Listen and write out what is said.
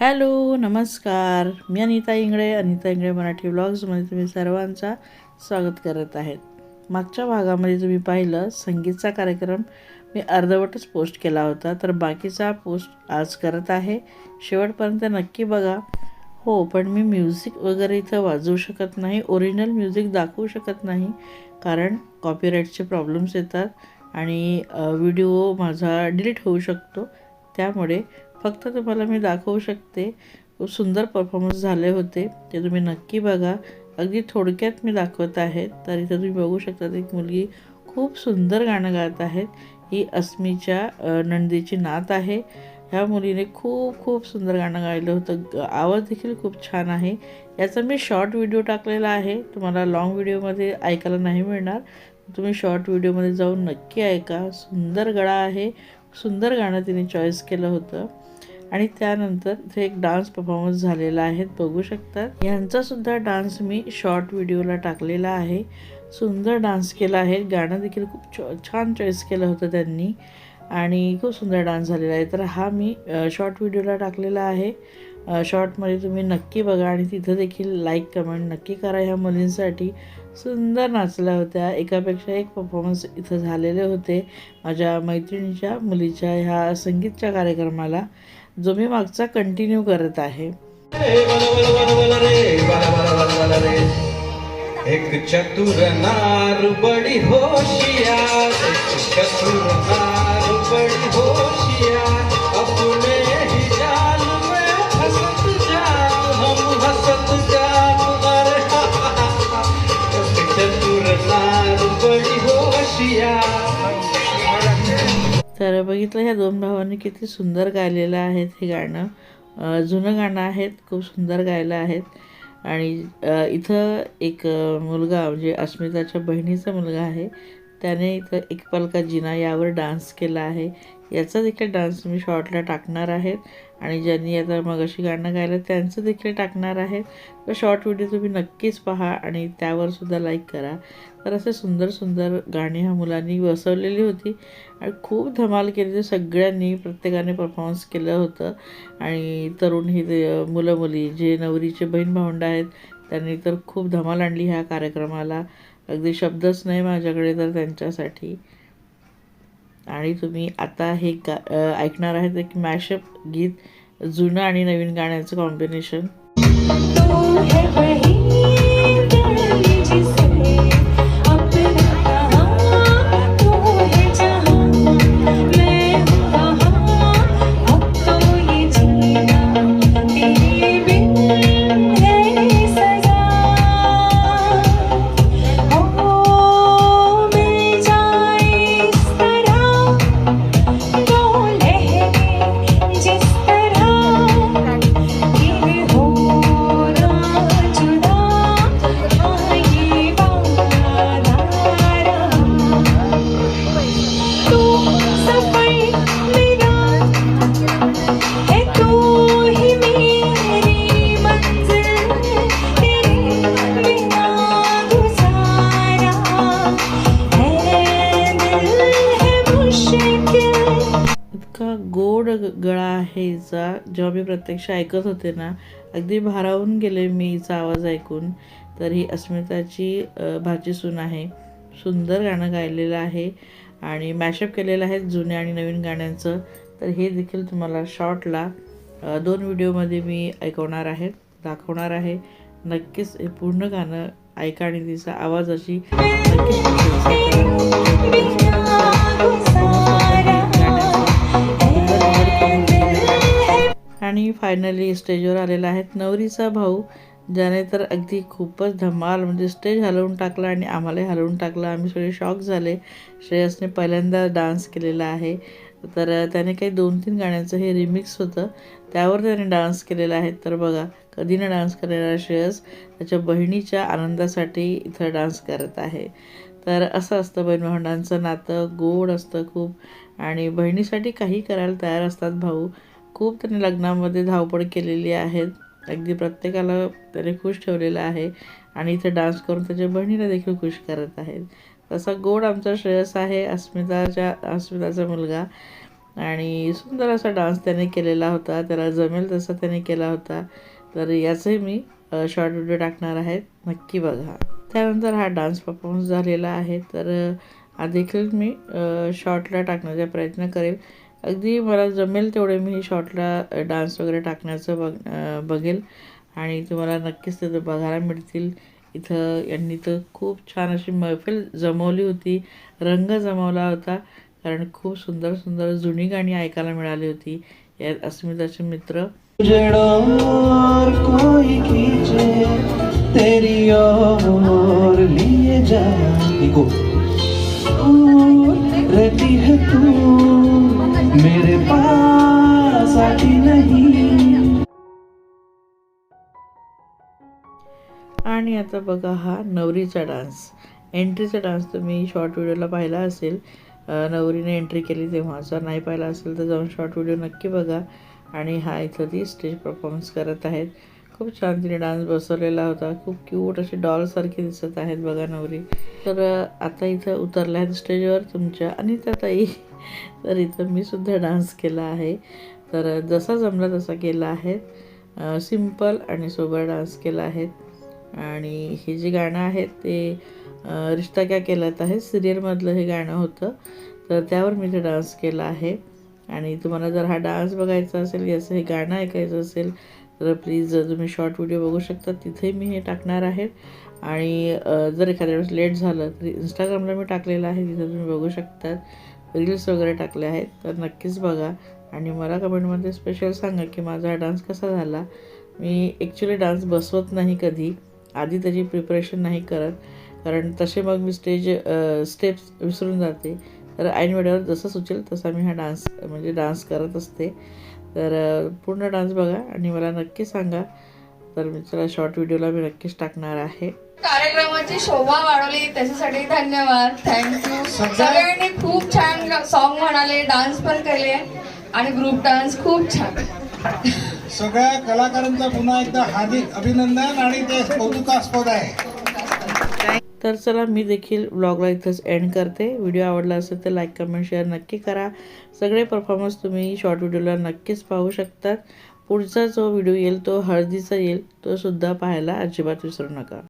Hello नमस्कार. मी अनिता इंगळे अनिता इंगळे मराठी ब्लॉग्समध्ये तुम्ही सर्वांचा स्वागत करत आहेत. मागच्या भागामध्ये तुम्ही पाहिलं संगीतचा कार्यक्रम मी अर्धवटच पोस्ट केला होता तर बाकीचा पोस्ट आज करत आहे. शेवटपर्यंत नक्की बघा. हो पण मी म्युझिक वगैरे इथं वाजवू शकत नाही ओरिजिनल म्युझिक दाखवू शकत नाही कारण कॉपीराईटचे प्रॉब्लेम्स येतात आणि व्हिडिओ माझा डिलीट होऊ शकतो. त्यामुळे फक्त तुम्हाला मी दाखवू शकते खूप सुंदर परफॉर्मन्स झाले होते. ते तुम्ही नक्की बघा. अगदी थोडक्यात मी दाखवत आहे तर इथं तुम्ही बघू शकता एक मुलगी खूप सुंदर गाणं गात आहेत ही अस्मीच्या नंदीची नात आहे. ह्या मुलीने खूप खूप सुंदर गाणं गायलं होतं. आवाज देखील खूप छान आहे. याचा मी शॉर्ट व्हिडिओ टाकलेला आहे. तुम्हाला लाँग व्हिडिओमध्ये ऐकायला नाही मिळणार. तुम्ही शॉर्ट व्हिडिओमध्ये जाऊन नक्की ऐका. सुंदर गळा आहे. सुंदर गाणं तिने चॉईस केलं होतं. आणि त्यानंतर ते एक डान्स परफॉर्मन्स झालेला आहे बघू शकतात यांचासुद्धा डान्स मी शॉर्ट व्हिडिओला टाकलेला आहे. सुंदर डान्स केला आहे. गाणं देखील खूप छ- छान चॉईस केलं होतं त्यांनी. आणि खूप सुंदर डान्स झालेला आहे. तर हा मी शॉर्ट व्हिडिओला टाकलेला आहे. शॉर्टमध्ये तुम्ही नक्की बघा आणि तिथं देखील लाईक कमेंट नक्की करा. ह्या मुलींसाठी सुंदर नाचल्या होत्या. एकापेक्षा एक परफॉर्मन्स इथं झालेले होते. माझ्या मैत्रिणीच्या मुलीच्या ह्या संगीतच्या कार्यक्रमाला जो मी मागचा कंटिन्यू करत आहे. एक चतुर नार बड़ी होशियार. तर बघितलं ह्या दोन भावांनी किती सुंदर गायलेलं आहेत हे गाणं. जुनं गाणं आहेत खूप सुंदर गायलं आहेत. आणि इथं एक मुलगा म्हणजे अस्मिताच्या बहिणीचा मुलगा आहे. त्याने इथं एक पलका जिना यावर डान्स केला आहे. याचा देखील डान्स मी शॉर्टला टाकणार आहेत. आणि ज्यांनी आता मग अशी गाणं गायलं त्यांचं देखील टाकणार आहे तर शॉर्ट व्हिडिओ तुम्ही नक्कीच पहा आणि त्यावरसुद्धा लाईक करा. तर असे सुंदर सुंदर गाणी ह्या मुलांनी बसवलेली होती. आणि खूप धमाल केली ते सगळ्यांनी प्रत्येकाने परफॉर्मन्स केलं होतं. आणि तरुण ही ते मुलं मुली जे नवरीचे बहीण भावंड आहेत त्यांनी तर खूप धमाल आणली ह्या कार्यक्रमाला. अगदी शब्दच नाही माझ्याकडे तर त्यांच्यासाठी. आणि तुम्ही आता हे गा ऐकणार आहेत एक मॅशअप गीत जुनं आणि नवीन गाण्याचं कॉम्बिनेशन जेव्हा मी प्रत्यक्ष ऐकत होते ना अगदी भारावून गेले मी हिचा आवाज ऐकून. तर ही अस्मिताची भाची सून आहे. सुंदर गाणं गायलेलं आहे आणि मॅशअप केलेलं आहे जुन्या आणि नवीन गाण्यांचं. तर हे देखील तुम्हाला शॉर्टला दोन व्हिडिओमध्ये मी ऐकवणार आहे दाखवणार आहे. नक्कीच हे पूर्ण गाणं ऐका आणि तिचा आवाज अशी नक्कीच आणि फायनली स्टेजवर आलेला आहेत नवरीचा भाऊ ज्याने तर अगदी खूपच धमाल म्हणजे स्टेज हलवून टाकला आणि आम्हालाही हलवून टाकला. आम्ही सगळे शॉक झाले. श्रेयसने पहिल्यांदा डान्स केलेला आहे. तर त्याने काही दोन तीन गाण्यांचं हे रिमिक्स होतं. त्यावर त्याने डान्स केलेला आहे. तर बघा कधी न डान्स केलेला श्रेयस त्याच्या बहिणीच्या आनंदासाठी इथं डान्स करत आहे. तर असं असतं बहीण भावंडांचं नातं. गोड असतं खूप. आणि बहिणीसाठी काही करायला तयार असतात भाऊ. खूप त्यांनी लग्नामध्ये धावपळ केलेली आहेत. अगदी प्रत्येकाला त्याने खुश ठेवलेलं आहे आणि इथे डान्स करून त्याच्या बहिणीला देखील खुश करत आहेत. तसा गोड आमचा श्रेयस आहे अस्मिताच्या अस्मिताचा मुलगा. आणि सुंदर असा डान्स त्याने केलेला होता. त्याला जमेल तसा त्याने केला होता. तर याचंही मी शॉर्ट व्हिडिओ टाकणार आहे. नक्की बघा. त्यानंतर हा डान्स परफॉर्मन्स झालेला आहे. तर हा देखील मी शॉर्टला टाकण्याचा प्रयत्न करेल. अगदी मला जमेल तेवढे मी शॉर्टला डान्स वगैरे टाकण्याचं बघ बघेल. आणि तुम्हाला नक्कीच ते बघायला मिळतील. इथं यांनी तर खूप छान अशी मैफिल जमवली होती. रंग जमवला होता. कारण खूप सुंदर सुंदर जुनी गाणी ऐकायला मिळाली होती. यात अस्मिताचे मित्र. और कोई खींचे तेरी ओर लिए जाए को रहती है तू। मेरे पास आती नहीं। आणि आता बघा हा नवरीचा डान्स. एंट्रीचा डान्स तुम्ही शॉर्ट व्हिडिओला पाहिला असेल. नवरीने एंट्री केली तेव्हा. जर नाही पाहिला असेल तर जाऊन शॉर्ट व्हिडिओ नक्की बघा. आणि हा इथं ती स्टेज परफॉर्मन्स करत आहेत. खूप छान तिने डान्स बसवलेला होता. खूप क्यूट अशी डॉलसारखी दिसत आहेत बघा नवरी. तर आता इथं उतरल्या आहेत स्टेजवर तुमच्या अनिता ताई तर इथं मी सुद्धा डान्स केला आहे. तर जसा जमला तसा केला आहे. सिंपल आणि सोबर डान्स केला आहे. आणि हे जे गाणं आहे ते रिश्ता क्या केलात आहे सिरियलमधलं हे गाणं होतं. तर त्यावर मी ते डान्स केला आहे. आणि तुम्हाला जर हा डान्स बघायचा असेल याचं हे गाणं ऐकायचं असेल तर प्लीज तुम्ही शॉर्ट व्हिडिओ बघू शकता तिथे मी हे टाकणार आहे. आणि जर एखाद्या वेळेस लेट झालं तरी इंस्टाग्रामला मी टाकलेलं आहे तिथे तुम्ही बघू शकतात रील्स वगैरे टाकले आहेत तर नक्कीच बघा. आणि मला कमेंटमध्ये स्पेशल सांगा की माझा हा डान्स कसा झाला. मी ॲक्च्युली डान्स बसवत नाही कधी. आधी त्याची प्रिपरेशन नाही करत. कारण तसे मग मी स्टेज स्टेप्स विसरून जाते. तर ऐन वेळेवर जसं सुचेल तसा मी हा डान्स म्हणजे डान्स करत असते. तर पूर्ण डान्स बघा आणि मला नक्की सांगा. तर मी चला शॉर्ट व्हिडिओला मी नक्कीच टाकणार आहे. कार्यक्रमाची शोभा वाढवली त्याच्यासाठी धन्यवाद. थँक्यू सगळ्यांनी खूप छान सॉन्ग म्हणाले डान्स पण केले आणि ग्रुप डान्स खूप छान. सगळ्या कलाकारांचं पुन्हा एकदा हार्दिक अभिनंदन आणि ते कौतुकास्पद आहे. तर चला मी देखील व्लॉगला इथंच एंड करते. व्हिडिओ आवडला असेल तर लाईक कमेंट शेअर नक्की करा. सगळे परफॉर्मन्स तुम्ही शॉर्ट व्हिडिओला नक्कीच पाहू शकतात. पुढचा जो व्हिडिओ येईल तो हळदीचा येईल तो सुद्धा पाहायला अजिबात विसरू नका.